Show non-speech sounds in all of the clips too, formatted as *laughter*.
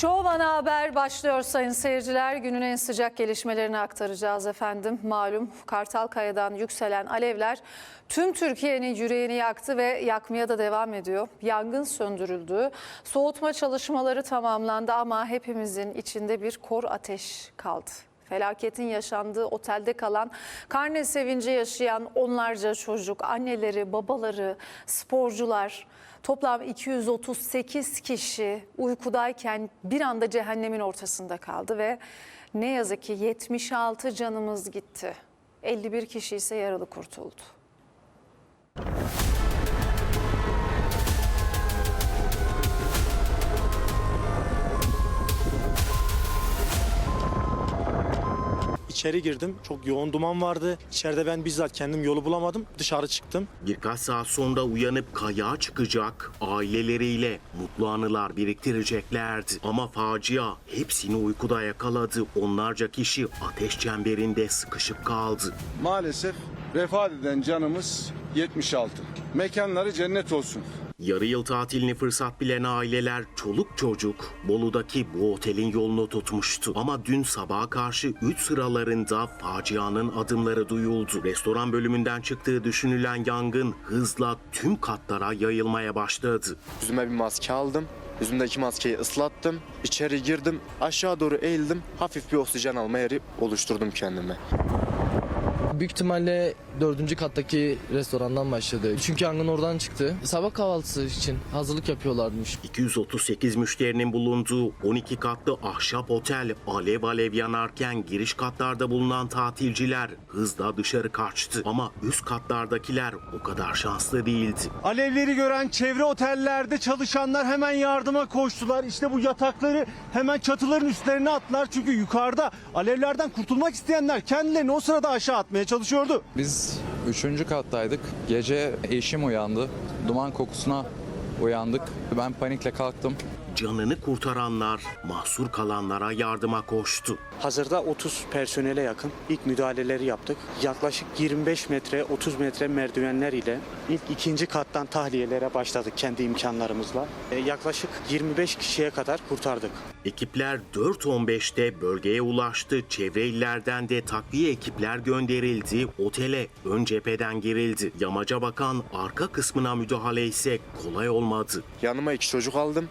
Şov Ana Haber başlıyor sayın seyirciler. Günün en sıcak gelişmelerini aktaracağız efendim. Malum Kartalkaya'dan yükselen alevler tüm Türkiye'nin yüreğini yaktı ve yakmaya da devam ediyor. Yangın söndürüldü. Soğutma çalışmaları tamamlandı ama hepimizin içinde bir kor ateş kaldı. Felaketin yaşandığı otelde kalan, karne sevinci yaşayan onlarca çocuk, anneleri, babaları, sporcular, toplam 238 kişi uykudayken bir anda cehennemin ortasında kaldı ve ne yazık ki 76 canımız gitti. 51 kişi ise yaralı kurtuldu. İçeri girdim. Çok yoğun duman vardı. İçeride ben bizzat kendim yolu bulamadım. Dışarı çıktım. Birkaç saat sonra uyanıp kayağa çıkacak, aileleriyle mutlu anılar biriktireceklerdi. Ama facia hepsini uykuda yakaladı. Onlarca kişi ateş çemberinde sıkışıp kaldı. Maalesef vefat eden canımız 76. Mekanları cennet olsun. Yarı yıl tatilini fırsat bilen aileler, çoluk çocuk Bolu'daki bu otelin yolunu tutmuştu. Ama dün sabaha karşı 3 sıralarında facianın adımları duyuldu. Restoran bölümünden çıktığı düşünülen yangın hızla tüm katlara yayılmaya başladı. Yüzüme bir maske aldım. Yüzümdeki maskeyi ıslattım. İçeri girdim. Aşağı doğru eğildim. Hafif bir oksijen alma yeri oluşturdum kendime. Büyük ihtimalle dördüncü kattaki restorandan başladı. Çünkü yangın oradan çıktı. Sabah kahvaltısı için hazırlık yapıyorlarmış. 238 müşterinin bulunduğu 12 katlı ahşap otel alev alev yanarken giriş katlarda bulunan tatilciler hızla dışarı kaçtı. Ama üst katlardakiler o kadar şanslı değildi. Alevleri gören çevre otellerde çalışanlar hemen yardıma koştular. İşte bu yatakları hemen çatıların üstlerine attılar. Çünkü yukarıda alevlerden kurtulmak isteyenler kendilerini o sırada aşağı atmaya çalışıyordu. Biz üçüncü kattaydık. Gece eşim uyandı. Duman kokusuna uyandık. Ben panikle kalktım. Canını kurtaranlar mahsur kalanlara yardıma koştu. Hazırda 30 personele yakın ilk müdahaleleri yaptık. Yaklaşık 25 metre 30 metre merdivenler ile ilk ikinci kattan tahliyelere başladık kendi imkanlarımızla. E, yaklaşık 25 kişiye kadar kurtardık. Ekipler 4.15'te bölgeye ulaştı. Çevre illerden de takviye ekipler gönderildi. Otele ön cepheden girildi. Yamaca bakan arka kısmına müdahale ise kolay olmadı. Yanıma iki çocuk aldım.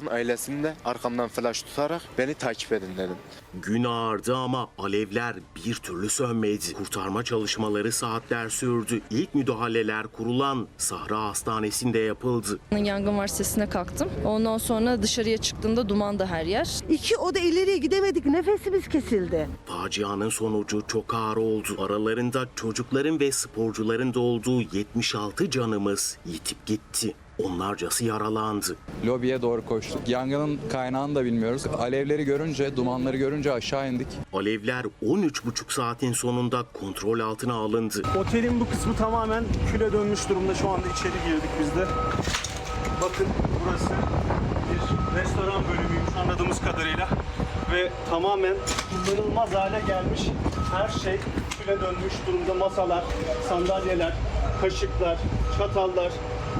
Çocukların ailesini de arkamdan flash tutarak beni takip edin dedim. Gün ağardı ama alevler bir türlü sönmedi. Kurtarma çalışmaları saatler sürdü. İlk müdahaleler kurulan Sahra Hastanesi'nde yapıldı. Yangın var sesine kalktım. Ondan sonra dışarıya çıktığımda duman da her yer. İki oda ileriye gidemedik. Nefesimiz kesildi. Facianın sonucu çok ağır oldu. Aralarında çocukların ve sporcuların da olduğu 76 canımız yitip gitti. Onlarcası yaralandı. Lobiye doğru koştuk. Yangının kaynağını da bilmiyoruz. Alevleri görünce, dumanları görünce aşağı indik. Alevler 13,5 saatin sonunda kontrol altına alındı. Otelin bu kısmı tamamen küle dönmüş durumda. Şu anda içeri girdik biz de. Bakın burası bir restoran bölümüymüş anladığımız kadarıyla. Ve tamamen kullanılmaz hale gelmiş. Her şey küle dönmüş durumda. Masalar, sandalyeler, kaşıklar, çatallar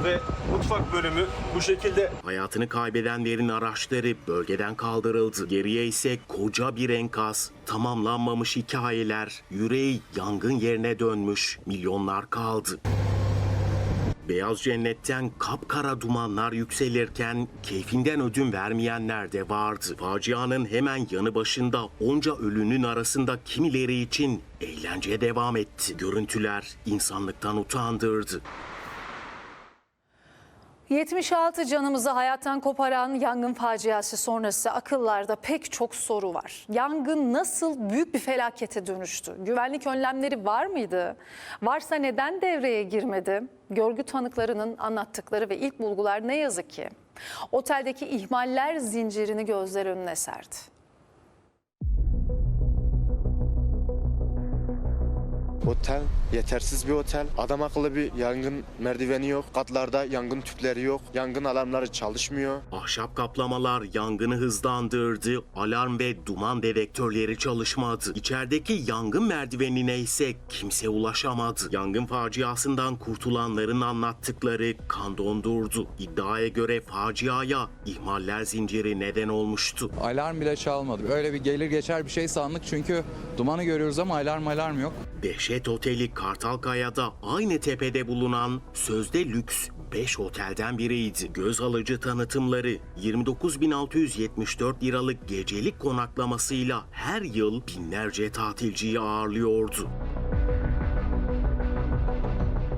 ve mutfak bölümü bu şekilde Hayatını kaybedenlerin araçları bölgeden kaldırıldı. Geriye ise koca bir enkaz, tamamlanmamış hikayeler, yüreği yangın yerine dönmüş milyonlar kaldı. Beyaz cennetten kapkara dumanlar yükselirken keyfinden ödün vermeyenler de vardı. Facianın hemen yanı başında onca ölünün arasında kimileri için eğlence devam etti. Görüntüler insanlıktan utandırdı. 76 canımızı hayattan koparan yangın faciası sonrası akıllarda pek çok soru var. Yangın nasıl büyük bir felakete dönüştü? Güvenlik önlemleri var mıydı? Varsa neden devreye girmedi? Görgü tanıklarının anlattıkları ve ilk bulgular ne yazık ki oteldeki ihmaller zincirini gözler önüne serdi. Otel yetersiz bir otel. Adam akıllı bir yangın merdiveni yok. Katlarda yangın tüpleri yok. Yangın alarmları çalışmıyor. Ahşap kaplamalar yangını hızlandırdı, alarm ve duman dedektörleri çalışmadı. İçerideki yangın merdivenine ise kimse ulaşamadı. Yangın faciasından kurtulanların anlattıkları kan dondurdu. İddiaya göre faciaya ihmaller zinciri neden olmuştu. Alarm bile çalmadı. Öyle bir gelir geçer bir şey sandık çünkü dumanı görüyoruz ama alarm alarm yok. Dehşet Oteli Kartalkaya'da aynı tepede bulunan sözde lüks 5 otelden biriydi. Göz alıcı tanıtımları 29.674 liralık gecelik konaklamasıyla her yıl binlerce tatilciyi ağırlıyordu.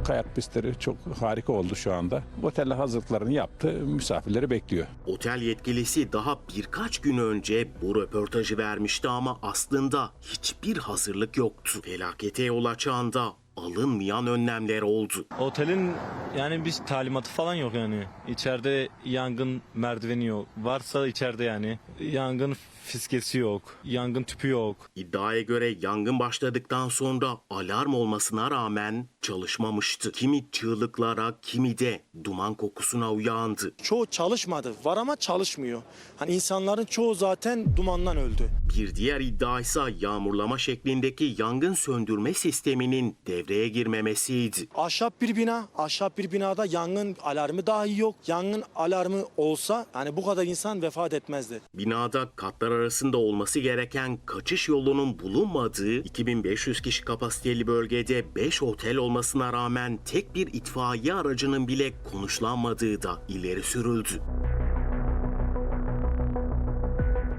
Kayak pistleri çok harika oldu şu anda. Oteller hazırlıklarını yaptı, misafirleri bekliyor. Otel yetkilisi daha birkaç gün önce bu röportajı vermişti ama aslında hiçbir hazırlık yoktu. Felakete yol açan da alınmayan önlemler oldu. Otelin yani bir talimatı falan yok yani. İçeride yangın merdiveni yok. Varsa içeride yani. Yangın fiskesi yok. Yangın tüpü yok. İddiaya göre yangın başladıktan sonra alarm olmasına rağmen çalışmamıştı. Kimi çığlıklara, kimi de duman kokusuna uyandı. Çoğu çalışmadı. Var ama çalışmıyor. Hani insanların çoğu zaten dumandan öldü. Bir diğer iddia ise yağmurlama şeklindeki yangın söndürme sisteminin devreye girmemesiydi. Ahşap bir bina, ahşap bir binada yangın alarmı dahi yok. Yangın alarmı olsa hani bu kadar insan vefat etmezdi. Binada katlar arasında olması gereken kaçış yolunun bulunmadığı 2500 kişi kapasiteli bölgede 5 otel olmasına rağmen tek bir itfaiye aracının bile konuşlanmadığı da ileri sürüldü.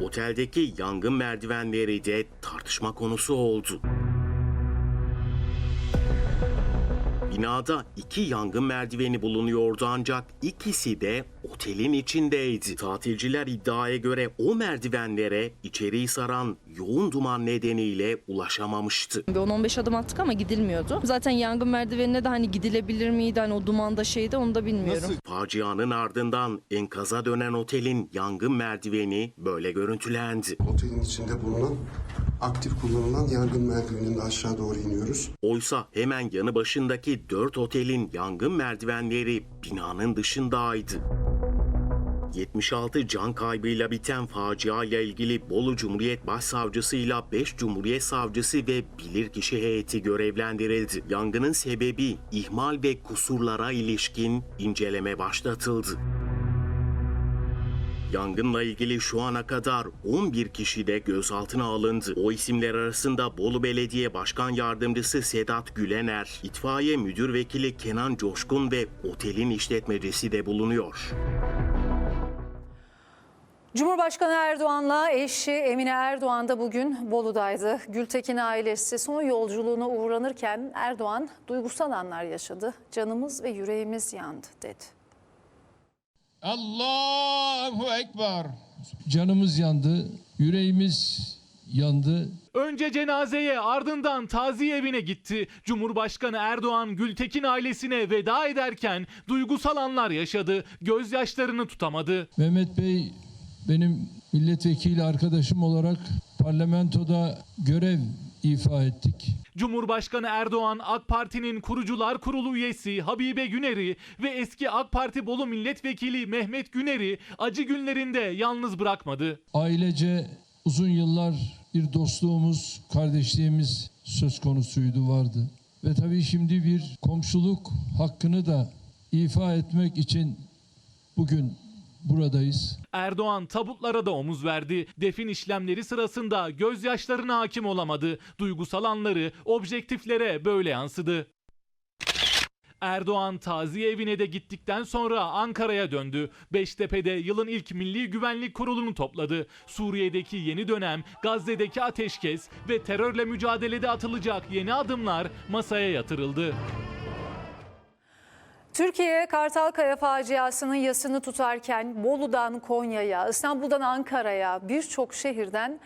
Oteldeki yangın merdivenleri de tartışma konusu oldu. Binada iki yangın merdiveni bulunuyordu ancak ikisi de otelin içindeydi. Tatilciler iddiaya göre o merdivenlere içeriği saran yoğun duman nedeniyle ulaşamamıştı. Bir 10-15 adım attık ama gidilmiyordu. Zaten yangın merdivenine de hani gidilebilir miydi hani o dumanda şeydi onu da bilmiyorum. Facianın ardından enkaza dönen otelin yangın merdiveni böyle görüntülendi. Otelin içinde bulunan aktif kullanılan yangın merdiveninde aşağı doğru iniyoruz. Oysa hemen yanı başındaki dört otelin yangın merdivenleri binanın dışındaydı. 76 can kaybıyla biten faciayla ilgili Bolu Cumhuriyet Başsavcısıyla 5 Cumhuriyet Savcısı ve bilirkişi heyeti görevlendirildi. Yangının sebebi ihmal ve kusurlara ilişkin inceleme başlatıldı. Yangınla ilgili şu ana kadar 11 kişi de gözaltına alındı. O isimler arasında Bolu Belediye Başkan Yardımcısı Sedat Gülener, İtfaiye Müdür Vekili Kenan Coşkun ve otelin işletmecisi de bulunuyor. Cumhurbaşkanı Erdoğan'la eşi Emine Erdoğan da bugün Bolu'daydı. Gültekin ailesi son yolculuğuna uğranırken Erdoğan duygusal anlar yaşadı. Canımız ve yüreğimiz yandı dedi. Allahu Ekber. Canımız yandı, yüreğimiz yandı. Önce cenazeye ardından taziye evine gitti. Cumhurbaşkanı Erdoğan Gültekin ailesine veda ederken duygusal anlar yaşadı. Gözyaşlarını tutamadı. Mehmet Bey benim milletvekili arkadaşım olarak parlamentoda görev ifa ettik. Cumhurbaşkanı Erdoğan AK Parti'nin kurucular kurulu üyesi Habibe Güner'i ve eski AK Parti Bolu Milletvekili Mehmet Güner'i acı günlerinde yalnız bırakmadı. Ailece uzun yıllar bir dostluğumuz, kardeşliğimiz söz konusuydu vardı. Ve tabii şimdi bir komşuluk hakkını da ifa etmek için bugün buradayız. Erdoğan tabutlara da omuz verdi. Defin işlemleri sırasında gözyaşlarına hakim olamadı. Duygusal anları objektiflere böyle yansıdı. Erdoğan taziye evine de gittikten sonra Ankara'ya döndü. Beştepe'de yılın ilk Milli Güvenlik Kurulu'nu topladı. Suriye'deki yeni dönem, Gazze'deki ateşkes ve terörle mücadelede atılacak yeni adımlar masaya yatırıldı. Türkiye Kartalkaya faciasının yasını tutarken Bolu'dan Konya'ya, İstanbul'dan Ankara'ya birçok şehirden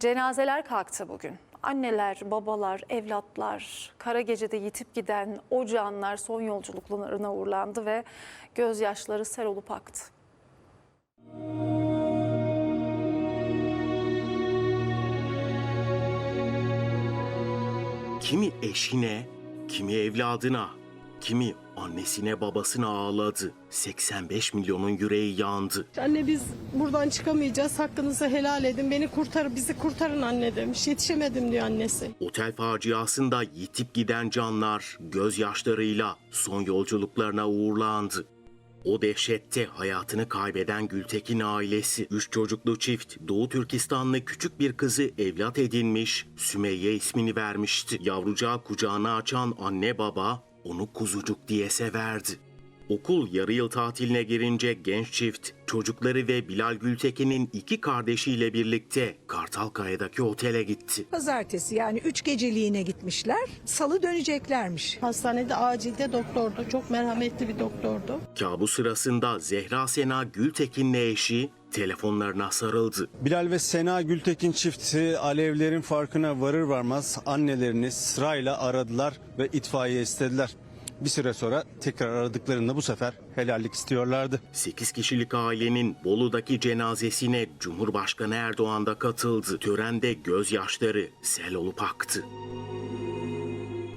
cenazeler kalktı bugün. Anneler, babalar, evlatlar, kara gecede yitip giden o canlar son yolculuklarına uğurlandı ve gözyaşları sel olup aktı. kimi eşine, kimi evladına, kimi annesine babasına ağladı. 85 milyonun yüreği yandı. Anne biz buradan çıkamayacağız. Hakkınızı helal edin. Beni kurtar, bizi kurtarın anne demiş. Yetişemedim diyor annesi. Otel faciasında yitip giden canlar gözyaşlarıyla son yolculuklarına uğurlandı. O dehşette hayatını kaybeden Gültekin ailesi, üç çocuklu çift Doğu Türkistanlı küçük bir kızı evlat edinmiş, Sümeyye ismini vermişti. Yavrucağı kucağına açan anne baba onu kuzucuk diye severdi. Okul yarı yıl tatiline girince genç çift çocukları ve Bilal Gültekin'in iki kardeşiyle birlikte Kartalkaya'daki otele gitti. Pazartesi yani üç geceliğine gitmişler. Salı döneceklermiş. Hastanede acilde doktordu. Çok merhametli bir doktordu. Kabus sırasında Zehra Sena Gültekin'le eşi telefonlarına sarıldı. Bilal ve Sena Gültekin çifti alevlerin farkına varır varmaz annelerini sırayla aradılar ve itfaiye istediler. Bir süre sonra tekrar aradıklarında bu sefer helallik istiyorlardı. 8 kişilik ailenin Bolu'daki cenazesine Cumhurbaşkanı Erdoğan da katıldı. Törende gözyaşları sel olup aktı.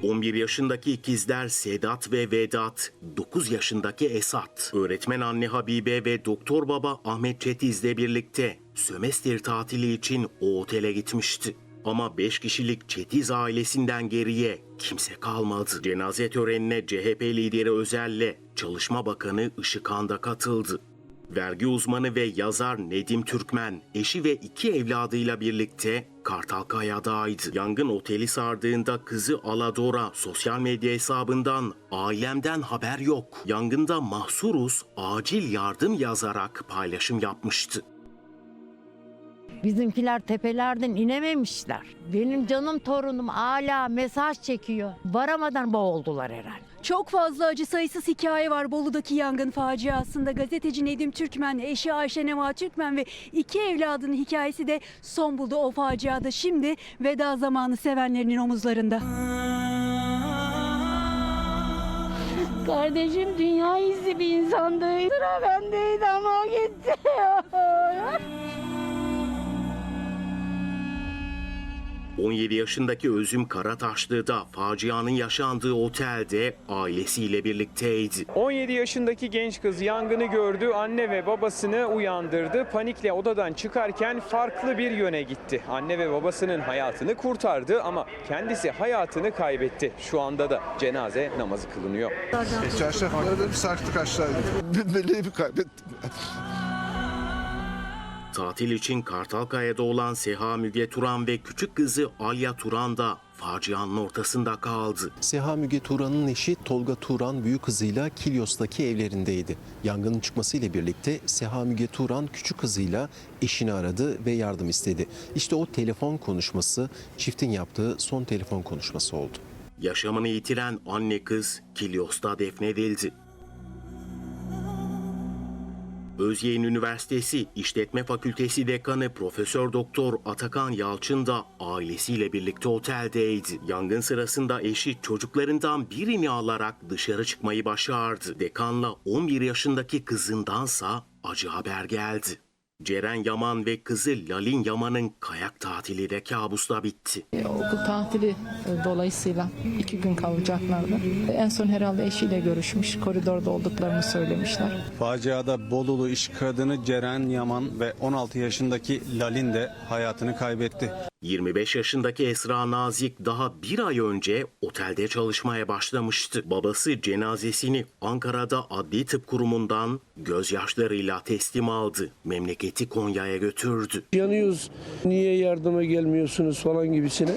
11 yaşındaki ikizler Sedat ve Vedat, 9 yaşındaki Esat, öğretmen anne Habibe ve doktor baba Ahmet Çetiz'le birlikte sömestr tatili için o otele gitmişti. Ama 5 kişilik Çetiz ailesinden geriye kimse kalmadı. Cenaze törenine CHP lideri Özel'le Çalışma Bakanı Işıkhan da katıldı. Vergi uzmanı ve yazar Nedim Türkmen, eşi ve iki evladıyla birlikte Kartalkaya'daydı. Yangın oteli sardığında kızı Aladora sosyal medya hesabından ailemden haber yok. Yangında mahsuruz acil yardım yazarak paylaşım yapmıştı. Bizimkiler tepelerden inememişler. Benim canım torunum hala mesaj çekiyor. Varamadan boğuldular herhalde. Çok fazla acı sayısız hikaye var Bolu'daki yangın faciasında. Gazeteci Nedim Türkmen, eşi Ayşe Nema Türkmen ve iki evladının hikayesi de son buldu o faciada. Şimdi veda zamanı sevenlerinin omuzlarında. *laughs* Kardeşim dünya izi bir insandı. Sıra bendeydi ama o gitti. *laughs* 17 yaşındaki Özüm Karataşlı da facianın yaşandığı otelde ailesiyle birlikteydi. 17 yaşındaki genç kız yangını gördü, anne ve babasını uyandırdı. Panikle odadan çıkarken farklı bir yöne gitti. Anne ve babasının hayatını kurtardı ama kendisi hayatını kaybetti. Şu anda da cenaze namazı kılınıyor. Çarşafları bir sarktık aşağıya. *laughs* Meleğimi kaybettim. Tatil için Kartalkaya'da olan Seha Müge Turan ve küçük kızı Alya Turan da facianın ortasında kaldı. Seha Müge Turan'ın eşi Tolga Turan büyük kızıyla Kilyos'taki evlerindeydi. Yangının çıkmasıyla birlikte Seha Müge Turan küçük kızıyla eşini aradı ve yardım istedi. İşte o telefon konuşması çiftin yaptığı son telefon konuşması oldu. Yaşamını yitiren anne kız Kilyos'ta defnedildi. Özyeğin Üniversitesi İşletme Fakültesi Dekanı Profesör Doktor Atakan Yalçın da ailesiyle birlikte oteldeydi. Yangın sırasında eşi çocuklarından birini alarak dışarı çıkmayı başardı. Dekanla 11 yaşındaki kızındansa acı haber geldi. Ceren Yaman ve kızı Lalin Yaman'ın kayak tatili de kabusla bitti. Okul tatili e, dolayısıyla iki gün kalacaklardı. En son herhalde eşiyle görüşmüş. Koridorda olduklarını söylemişler. Faciada Bolulu iş kadını Ceren Yaman ve 16 yaşındaki Lalin de hayatını kaybetti. 25 yaşındaki Esra Nazik daha bir ay önce otelde çalışmaya başlamıştı. Babası cenazesini Ankara'da Adli Tıp Kurumu'ndan gözyaşlarıyla teslim aldı. Memleketi Konya'ya götürdü. Yanıyoruz. Niye yardıma gelmiyorsunuz falan gibisine.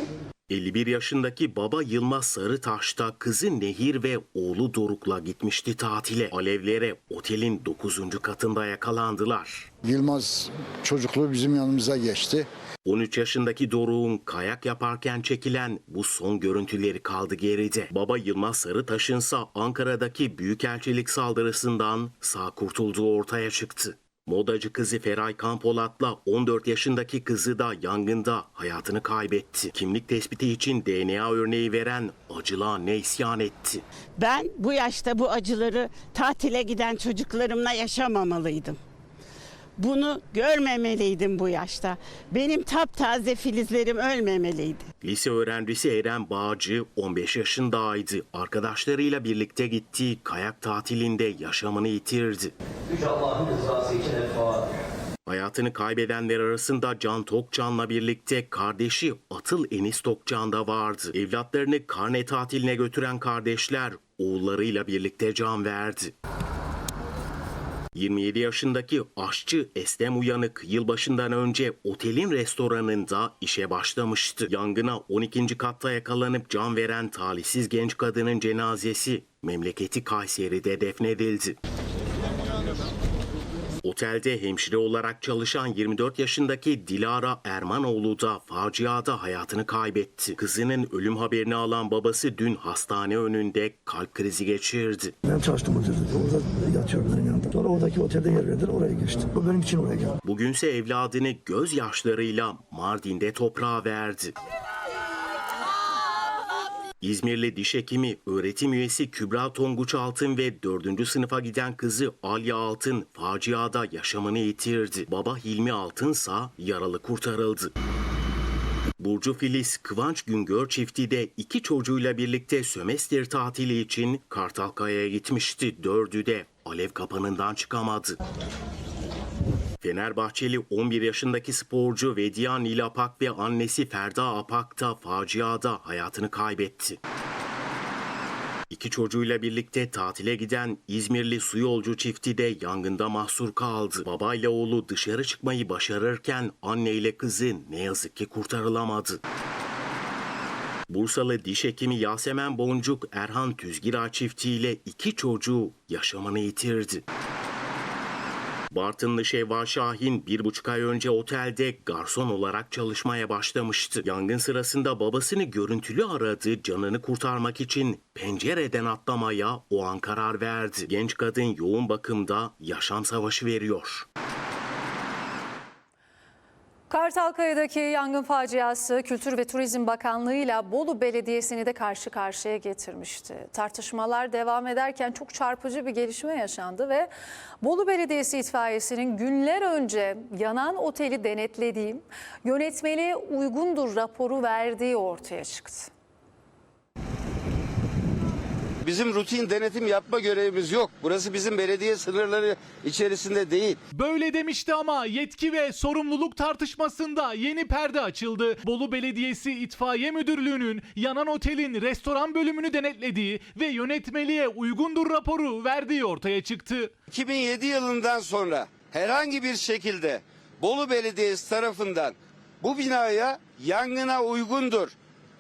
51 yaşındaki baba Yılmaz Sarıtaş'ta kızı Nehir ve oğlu Doruk'la gitmişti tatile. Alevlere otelin 9. katında yakalandılar. Yılmaz çocukluğu bizim yanımıza geçti. 13 yaşındaki Doruk'un kayak yaparken çekilen bu son görüntüleri kaldı geride. Baba Yılmaz Sarıtaş'ınsa Ankara'daki büyükelçilik saldırısından sağ kurtulduğu ortaya çıktı. Modacı kızı Feray Kampolat'la 14 yaşındaki kızı da yangında hayatını kaybetti. Kimlik tespiti için DNA örneği veren acılı anne isyan etti. Ben bu yaşta bu acıları tatile giden çocuklarımla yaşamamalıydım. Bunu görmemeliydim bu yaşta. Benim taptaze filizlerim ölmemeliydi. Lise öğrencisi Eren Bağcı 15 yaşındaydı. Arkadaşlarıyla birlikte gittiği kayak tatilinde yaşamını yitirdi. Hayatını kaybedenler arasında Can Tokcan'la birlikte kardeşi Atıl Enis Tokcan da vardı. Evlatlarını karne tatiline götüren kardeşler oğullarıyla birlikte can verdi. 27 yaşındaki aşçı Estem Uyanık yılbaşından önce otelin restoranında işe başlamıştı. Yangına 12. katta yakalanıp can veren talihsiz genç kadının cenazesi memleketi Kayseri'de defnedildi. Otelde hemşire olarak çalışan 24 yaşındaki Dilara Ermanoğlu da faciada hayatını kaybetti. Kızının ölüm haberini alan babası dün hastane önünde kalp krizi geçirdi. Ben çalıştım otelde. Orada yatıyorum benim yanımda. Sonra oradaki otelde yer verdiler. Oraya geçtim. Bu benim için oraya geldi. Bugünse evladını gözyaşlarıyla Mardin'de toprağa verdi. İzmirli diş hekimi öğretim üyesi Kübra Tonguç Altın ve 4. sınıfa giden kızı Alya Altın faciada yaşamını yitirdi. Baba Hilmi Altınsa yaralı kurtarıldı. Burcu Filiz Kıvanç Güngör çifti de iki çocuğuyla birlikte sömestr tatili için Kartalkaya'ya gitmişti. Dördü de alev kapanından çıkamadı. Fenerbahçeli 11 yaşındaki sporcu Vediya Nil Apak ve annesi Ferda Apak da faciada hayatını kaybetti. İki çocuğuyla birlikte tatile giden İzmirli su yolcu çifti de yangında mahsur kaldı. Babayla oğlu dışarı çıkmayı başarırken anne ile kızı ne yazık ki kurtarılamadı. Bursalı diş hekimi Yasemen Boncuk Erhan Tüzgiray çiftiyle iki çocuğu yaşamını yitirdi. Bartınlı Şevval Şahin bir buçuk ay önce otelde garson olarak çalışmaya başlamıştı. Yangın sırasında babasını görüntülü aradı, canını kurtarmak için pencereden atlamaya o an karar verdi. Genç kadın yoğun bakımda yaşam savaşı veriyor. Kartalkaya'daki yangın faciası Kültür ve Turizm Bakanlığı ile Bolu Belediyesi'ni de karşı karşıya getirmişti. Tartışmalar devam ederken çok çarpıcı bir gelişme yaşandı ve Bolu Belediyesi itfaiyesinin günler önce yanan oteli denetlediği, yönetmeliğe uygundur raporu verdiği ortaya çıktı. Bizim rutin denetim yapma görevimiz yok. Burası bizim belediye sınırları içerisinde değil. Böyle demişti ama yetki ve sorumluluk tartışmasında yeni perde açıldı. Bolu Belediyesi İtfaiye Müdürlüğü'nün yanan otelin restoran bölümünü denetlediği ve yönetmeliğe uygundur raporu verdiği ortaya çıktı. 2007 yılından sonra herhangi bir şekilde Bolu Belediyesi tarafından bu binaya yangına uygundur,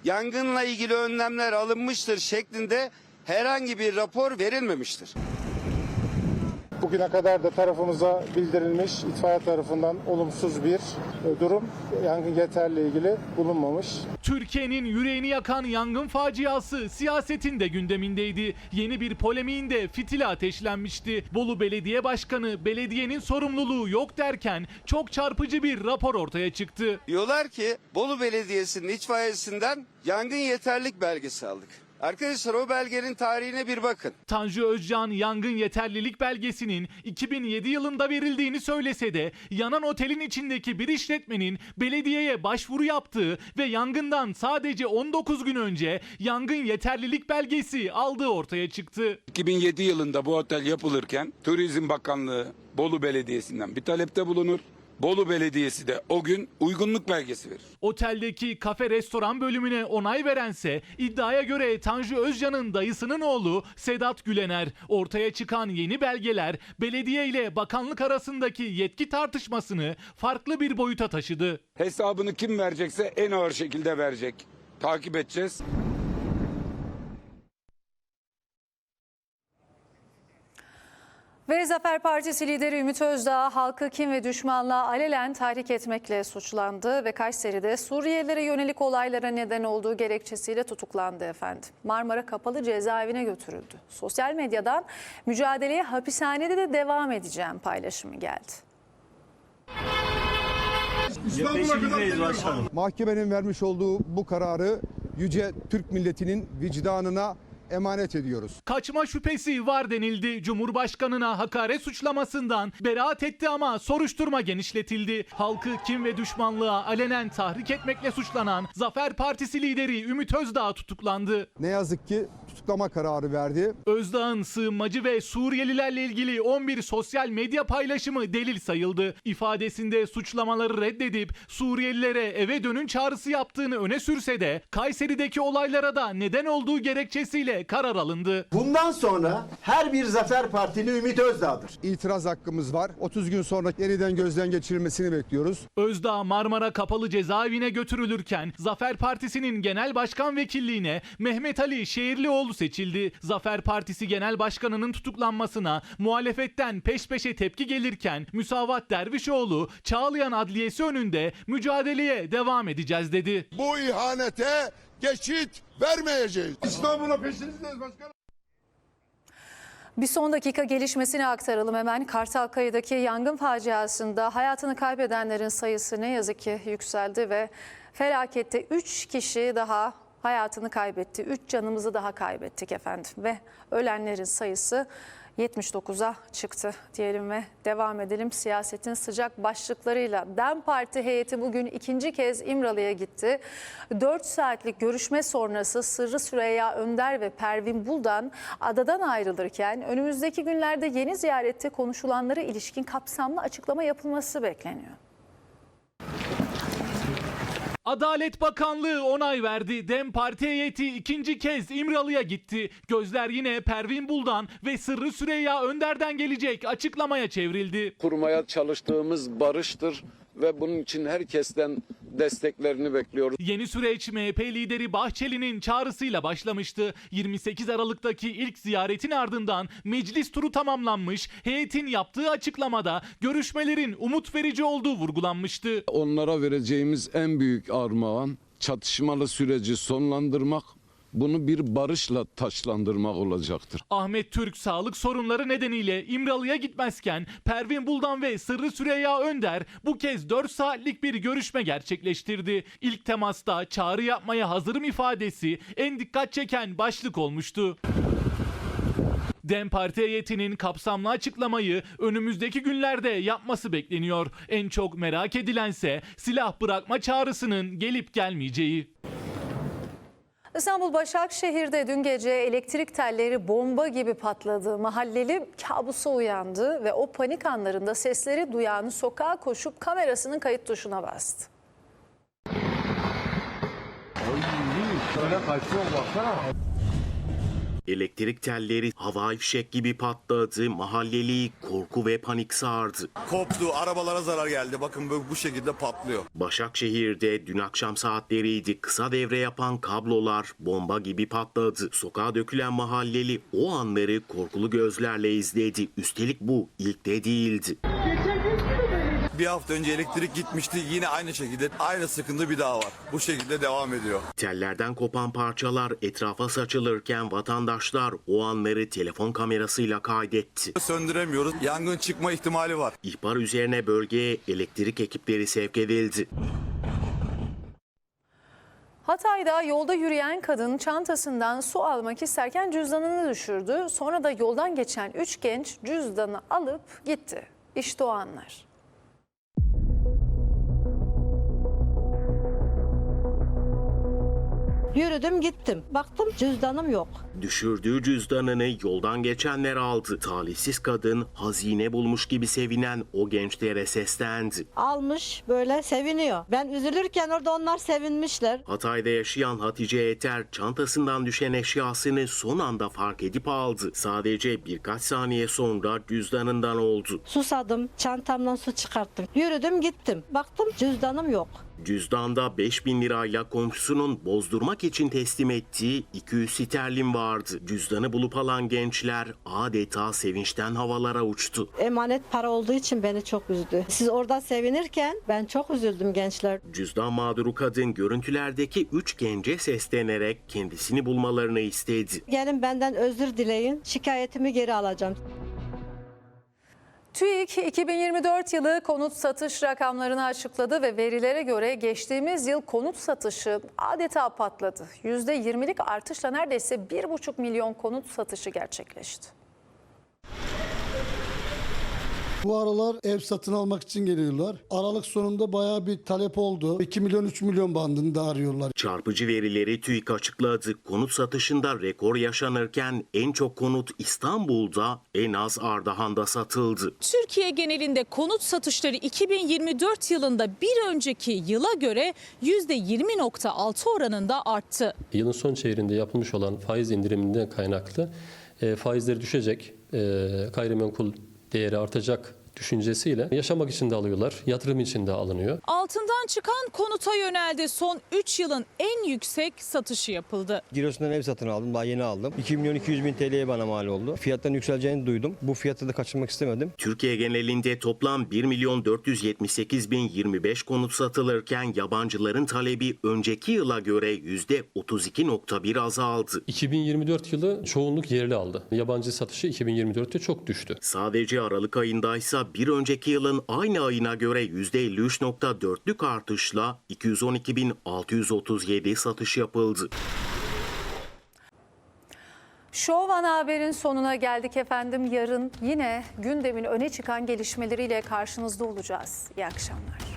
yangınla ilgili önlemler alınmıştır şeklinde herhangi bir rapor verilmemiştir. Bugüne kadar da tarafımıza bildirilmiş itfaiye tarafından olumsuz bir e, durum yangın yeterli ilgili bulunmamış. Türkiye'nin yüreğini yakan yangın faciası siyasetin de gündemindeydi. Yeni bir polemiğin de fitili ateşlenmişti. Bolu Belediye Başkanı belediyenin sorumluluğu yok derken çok çarpıcı bir rapor ortaya çıktı. Diyorlar ki Bolu Belediyesi'nin itfaiyesinden yangın yeterlik belgesi aldık. Arkadaşlar o belgenin tarihine bir bakın. Tanju Özcan yangın yeterlilik belgesinin 2007 yılında verildiğini söylese de yanan otelin içindeki bir işletmenin belediyeye başvuru yaptığı ve yangından sadece 19 gün önce yangın yeterlilik belgesi aldığı ortaya çıktı. 2007 yılında bu otel yapılırken Turizm Bakanlığı Bolu Belediyesi'nden bir talepte bulunur. Bolu Belediyesi de o gün uygunluk belgesi verir. Oteldeki kafe restoran bölümüne onay verense iddiaya göre Tanju Özcan'ın dayısının oğlu Sedat Gülener. Ortaya çıkan yeni belgeler belediye ile bakanlık arasındaki yetki tartışmasını farklı bir boyuta taşıdı. Hesabını kim verecekse en ağır şekilde verecek. Takip edeceğiz. Ve Zafer Partisi lideri Ümit Özdağ halkı kim ve düşmanlığa alelen tahrik etmekle suçlandı ve Kayseri'de Suriyelilere yönelik olaylara neden olduğu gerekçesiyle tutuklandı efendim. Marmara Kapalı Cezaevine götürüldü. Sosyal medyadan mücadeleye hapishanede de devam edeceğim paylaşımı geldi. Mahkemenin vermiş olduğu bu kararı yüce Türk milletinin vicdanına emanet ediyoruz. Kaçma şüphesi var denildi. Cumhurbaşkanına hakaret suçlamasından beraat etti ama soruşturma genişletildi. Halkı kim ve düşmanlığa alenen tahrik etmekle suçlanan Zafer Partisi lideri Ümit Özdağ tutuklandı. Ne yazık ki tutuklama kararı verdi. Özdağ'ın sığınmacı ve Suriyelilerle ilgili 11 sosyal medya paylaşımı delil sayıldı. İfadesinde suçlamaları reddedip Suriyelilere eve dönün çağrısı yaptığını öne sürse de Kayseri'deki olaylara da neden olduğu gerekçesiyle karar alındı. Bundan sonra her bir Zafer Partili Ümit Özdağ'dır. İtiraz hakkımız var. 30 gün sonra yeniden gözden geçirilmesini bekliyoruz. Özdağ Marmara Kapalı Cezaevine götürülürken Zafer Partisi'nin genel başkan vekilliğine Mehmet Ali Şehirlioğlu seçildi. Zafer Partisi Genel Başkanı'nın tutuklanmasına muhalefetten peş peşe tepki gelirken Müsavat Dervişoğlu Çağlayan Adliyesi önünde mücadeleye devam edeceğiz dedi. Bu ihanete geçit vermeyeceğiz. İstanbul'a peşinizdeyiz başkanım. Bir son dakika gelişmesini aktaralım hemen. Kartalkaya'daki yangın faciasında hayatını kaybedenlerin sayısı ne yazık ki yükseldi ve felakette 3 kişi daha hayatını kaybetti. 3 canımızı daha kaybettik efendim ve ölenlerin sayısı 79'a çıktı diyelim ve devam edelim siyasetin sıcak başlıklarıyla. DEM Parti heyeti bugün ikinci kez İmralı'ya gitti. 4 saatlik görüşme sonrası Sırrı Süreyya Önder ve Pervin Buldan adadan ayrılırken önümüzdeki günlerde yeni ziyarette konuşulanlara ilişkin kapsamlı açıklama yapılması bekleniyor. Adalet Bakanlığı onay verdi. Dem Parti heyeti ikinci kez İmralı'ya gitti. Gözler yine Pervin Buldan ve Sırrı Süreyya Önder'den gelecek açıklamaya çevrildi. Kurmaya çalıştığımız barıştır ve bunun için herkesten desteklerini bekliyoruz. Yeni süreç MHP lideri Bahçeli'nin çağrısıyla başlamıştı. 28 Aralık'taki ilk ziyaretin ardından meclis turu tamamlanmış. Heyetin yaptığı açıklamada görüşmelerin umut verici olduğu vurgulanmıştı. Onlara vereceğimiz en büyük armağan çatışmalı süreci sonlandırmak, bunu bir barışla taşlandırmak olacaktır. Ahmet Türk sağlık sorunları nedeniyle İmralı'ya gitmezken Pervin Buldan ve Sırrı Süreyya Önder bu kez 4 saatlik bir görüşme gerçekleştirdi. İlk temasta çağrı yapmaya hazırım ifadesi en dikkat çeken başlık olmuştu. DEM Parti heyetinin kapsamlı açıklamayı önümüzdeki günlerde yapması bekleniyor. En çok merak edilense silah bırakma çağrısının gelip gelmeyeceği. İstanbul Başakşehir'de dün gece elektrik telleri bomba gibi patladı. Mahalleli kabusa uyandı ve o panik anlarında sesleri duyan sokağa koşup kamerasının kayıt tuşuna bastı. Elektrik telleri havai fişek gibi patladı. Mahalleli korku ve panik sardı. Koptu, arabalara zarar geldi. Bakın bu, bu şekilde patlıyor. Başakşehir'de dün akşam saatleriydi. Kısa devre yapan kablolar bomba gibi patladı. Sokağa dökülen mahalleli o anları korkulu gözlerle izledi. Üstelik bu ilk de değildi. Bir hafta önce elektrik gitmişti. Yine aynı şekilde aynı sıkıntı bir daha var. Bu şekilde devam ediyor. Tellerden kopan parçalar etrafa saçılırken vatandaşlar o anları telefon kamerasıyla kaydetti. Söndüremiyoruz. Yangın çıkma ihtimali var. İhbar üzerine bölgeye elektrik ekipleri sevk edildi. Hatay'da yolda yürüyen kadın çantasından su almak isterken cüzdanını düşürdü. Sonra da yoldan geçen üç genç cüzdanı alıp gitti. İşte o anlar. Yürüdüm gittim. Baktım cüzdanım yok. Düşürdüğü cüzdanını yoldan geçenler aldı. Talihsiz kadın hazine bulmuş gibi sevinen o gençlere seslendi. Almış böyle seviniyor. Ben üzülürken orada onlar sevinmişler. Hatay'da yaşayan Hatice Yeter çantasından düşen eşyasını son anda fark edip aldı. Sadece birkaç saniye sonra cüzdanından oldu. Susadım. Çantamdan su çıkarttım. Yürüdüm gittim. Baktım cüzdanım yok. Cüzdanda 5000 lirayla komşusunun bozdurmak için teslim ettiği 200 sterlin vardı. Cüzdanı bulup alan gençler adeta sevinçten havalara uçtu. Emanet para olduğu için beni çok üzdü. Siz orada sevinirken ben çok üzüldüm gençler. Cüzdan mağduru kadın görüntülerdeki 3 gence seslenerek kendisini bulmalarını istedi. Gelin benden özür dileyin. Şikayetimi geri alacağım. TÜİK 2024 yılı konut satış rakamlarını açıkladı ve verilere göre geçtiğimiz yıl konut satışı adeta patladı. %20'lik artışla neredeyse 1,5 milyon konut satışı gerçekleşti. Bu aralar ev satın almak için geliyorlar. Aralık sonunda bayağı bir talep oldu. 2 milyon 3 milyon bandında arıyorlar. Çarpıcı verileri TÜİK açıkladı. Konut satışında rekor yaşanırken en çok konut İstanbul'da, en az Ardahan'da satıldı. Türkiye genelinde konut satışları 2024 yılında bir önceki yıla göre %20.6 oranında arttı. Yılın son çeyreğinde yapılmış olan faiz indiriminden kaynaklı e, faizleri düşecek, e, gayrimenkul değeri artacak düşüncesiyle yaşamak için de alıyorlar, yatırım için de alınıyor. Altından çıkan konuta yöneldi. Son 3 yılın en yüksek satışı yapıldı. Giresun'dan ev satın aldım. Daha yeni aldım. 2 milyon 200 bin TL'ye bana mal oldu. Fiyatların yükseleceğini duydum. Bu fiyatı da kaçırmak istemedim. Türkiye genelinde toplam 1 milyon 478 bin 25 konut satılırken yabancıların talebi önceki yıla göre %32.1 azaldı. 2024 yılı çoğunluk yerli aldı. Yabancı satışı 2024'te çok düştü. Sadece Aralık bir önceki yılın aynı ayına göre %53.4'lük artışla 212.637 satış yapıldı. Şov Ana Haber'in sonuna geldik efendim. Yarın yine gündemin öne çıkan gelişmeleriyle karşınızda olacağız. İyi akşamlar.